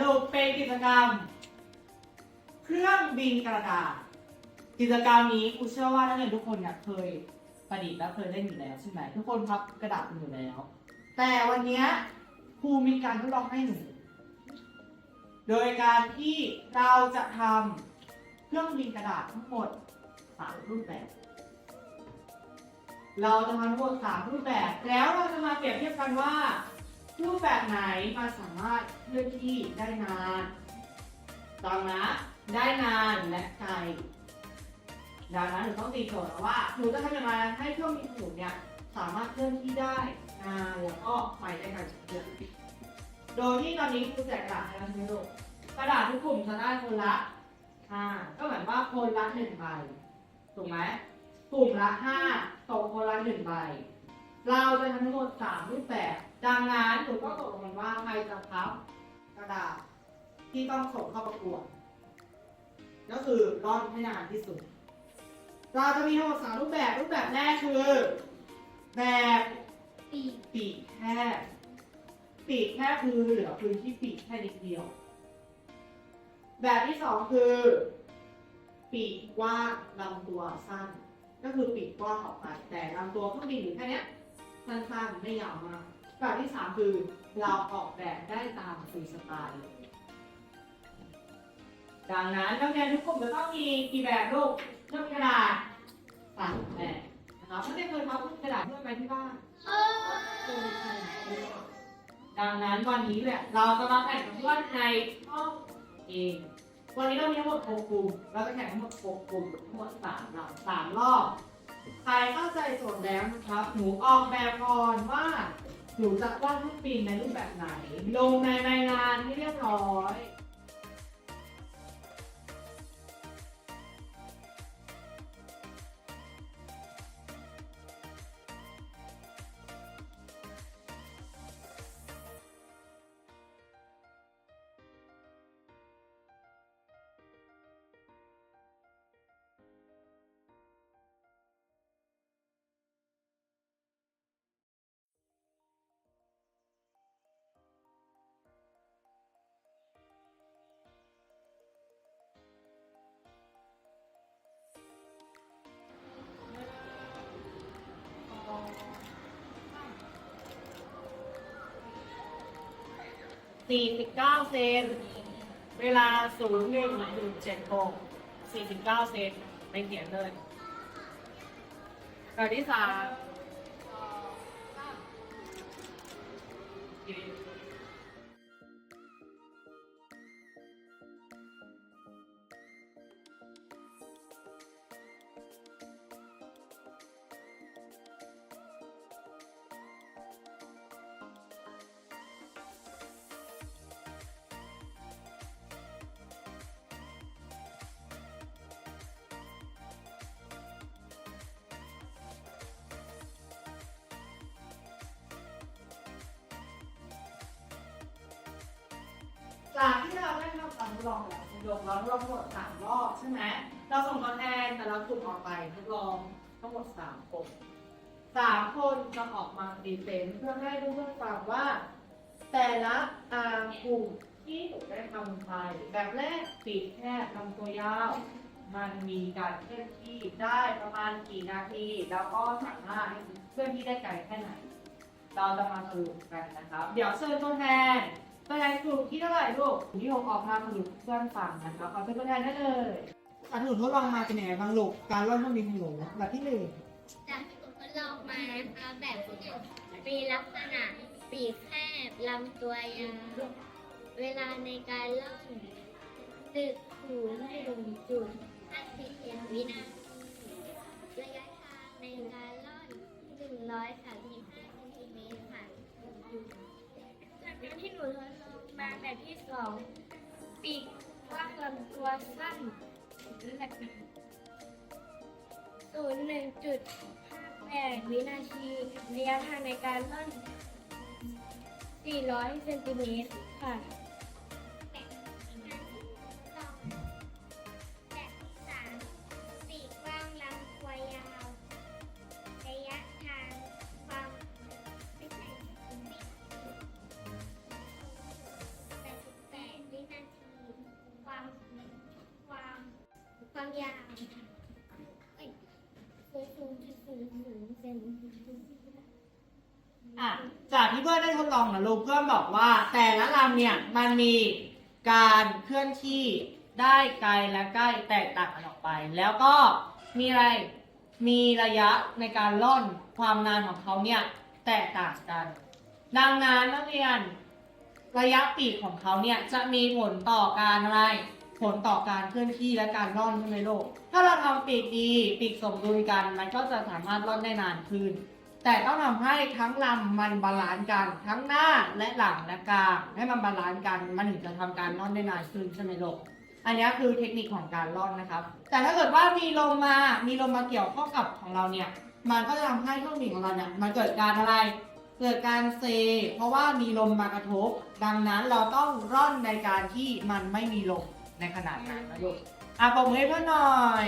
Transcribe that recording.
นะลูกเป็นกิจกรรม เครื่องบินกระดาษ กิจกรรมนี้ครูเชื่อว่านักเรียนทุกคนเนี่ยเคยประดิษฐ์และเคยเล่นอยู่แล้วใช่ไหมทุกคนพับกระดาษกันอยู่แล้ว แต่วันนี้ครูมีการทดลองให้หนูโดยการที่เราจะทำเครื่องบินกระดาษทั้งหมดสามรูปแบบ เราจะทำทั้งหมดสามรูปแบบ แล้วเราจะมาเปรียบเทียบกันว่า รูปแบบไหนมันสามารถเลื่อนที่ได้นานฟังนะ ได้นานและไกลดังนั้นหนูต้องตีโจทย์ว่าหนูจะทำยังไงให้เครื่องบินของหนูเนี่ยสามารถเคลื่อนที่ได้นานแล้วก็ไปได้ไกลเกินโดยที่ตอนนี้ครูแจกกระดาษให้เราใช่ไหมลูกกระดาษทุกกลุ่มจะได้คนละห้าก็เหมือนว่าคนละหนึ่งใบถูกไหมกลุ่มละห้าตกคนละหนึ่งใบ เราจะทำทั้งหมดสามรูปแบบ ดังนั้นหนูก็ตกลงกันว่าใครจะพับกระดาษที่ต้องส่งเข้าประกวด ก็คือร่อนให้นานที่สุด เราจะมีทั้งหมดสามรูปแบบรูปแบบแรกคือ แบบปีกปีกแคบปีกแคบคือเหลือพื้นที่ปีกแค่นิดเดียว แบบที่สองคือ ปีกกว้างลำตัวสั้น ก็คือปีกกว้างออกไปแต่ลำตัวเครื่องบินอยู่แค่นี้สั้นๆไม่ยาวมาก แบบที่สามคือเราออกแบบได้ตามฟรีสไตล์ดังนั้นนักเรียนทุกกลุ่มจะต้องมีกี่แบบลูกเรื่องกระดาษสามแบบนะครับนักเรียนเคยพับเครื่งกระดาษเพื่อไปที่บ้านดังนั้นวันนี้แหละเราจะมาแข่งกับเพื่อนในห้องเองวันนี้เรามีทั้งหมด6กลุ่มเราจะแข่งทั้งหมด6กลุ่มทั้งหมด3รอบ3รอบใครเข้าใจโจทย์แล้วนะครับหนูออกแบบก่อนว่า หนูจะวาดรูปปีนในรูปแบบไหน ลงในรายงานให้เรียบร้อย สี่สิบเก้าเซน เวลาศูนย์หนึ่งหนึ่งเจ็ดหกสี่สิบเก้าเซนไปเขียนเลยแบบที่สาม ทดลองแล้วทดลองเราทดลองทั้งหมดสามรอบใช่ไหมเราส่งตัวแทนแต่ละกลุ่มออกไปทดลองทั้งหมดสามคนสามคนจะออกมาดีเซนเพื่อให้ทุกคนฟังว่า แต่ละอ่ากลุ่มที่ถูกได้ทำไปแบบแรกปีกแคบลำตัวยาว มันมีการเคลื่อนที่ได้ประมาณกี่นาที แล้วก็สามารถเคลื่อนที่ได้ไกลแค่ไหน เราจะมาสรุปกันนะครับ เดี๋ยวเชิญตัวแทน ตัวแทนกลุ่มที่เท่าไหร่ลูกกลุ่มที่หกออกมาสรุปเพื่อนฟังนะคะขอเป็นตัวแทนได้เลยการหนูทดลองมาเป็นยังไงบ้างลูก การร่อนเครื่องบินของหนูแบบที่หนึ่งจากที่ผมทดลองมานะคะแบบที่หนึ่งมีลักษณะปีกแคบลำตัวยาวเวลาในการล่อนตึกศูนย์หนึ่งจุดห้าสิบเอ็ดวินาทีระยะทางในการล่อนหนึ่งร้อยสามสิบห้าเซนติเมตรค่ะจากนั้นที่หนูทดลอง มาแบบที่สองปีกกว้างลำตัวสั้นศูนย์หนึ่งจุดห้าแปดวินาทีระยะทางในการล่อน400เซนติเมตรค่ะ ยาวจากที่เพื่อนได้ทดลองนะลูกเพื่อนบอกว่า แต่ละลำเนี่ยมันมีการเคลื่อนที่ได้ไกลและใกล้แตกต่างกันออกไป แล้วก็มีอะไรมีระยะในการล่อนความนานของเขาเนี่ยแตกต่างกัน ดังนั้นนักเรียนระยะปีกของเขาเนี่ยจะมีผลต่อการอะไร ผลต่อการเคลื่อนที่และการร่อนใช่ไหมลูก ถ้าเราทำปีกดีปีกสมดุลกัน มันก็จะสามารถร่อนได้นานขึ้น แต่ต้องทำให้ทั้งลำมันบาลานซ์กัน ทั้งหน้าและหลังและกลางให้มันบาลานซ์กัน มันถึงจะทำการร่อนได้นานขึ้นใช่ไหมลูก อันนี้คือเทคนิคของการร่อนนะครับ แต่ถ้าเกิดว่ามีลมมา มีลมมาเกี่ยวข้องกับของเราเนี่ย มันก็จะทำให้เครื่องบินของเราเนี่ยมันเกิดการอะไรเกิดการเซ เพราะว่ามีลมมากระทบ ดังนั้นเราต้องร่อนในการที่มันไม่มีลม ในขนาดนั้นนะลูกอะปรบมือให้เพื่อนหน่อย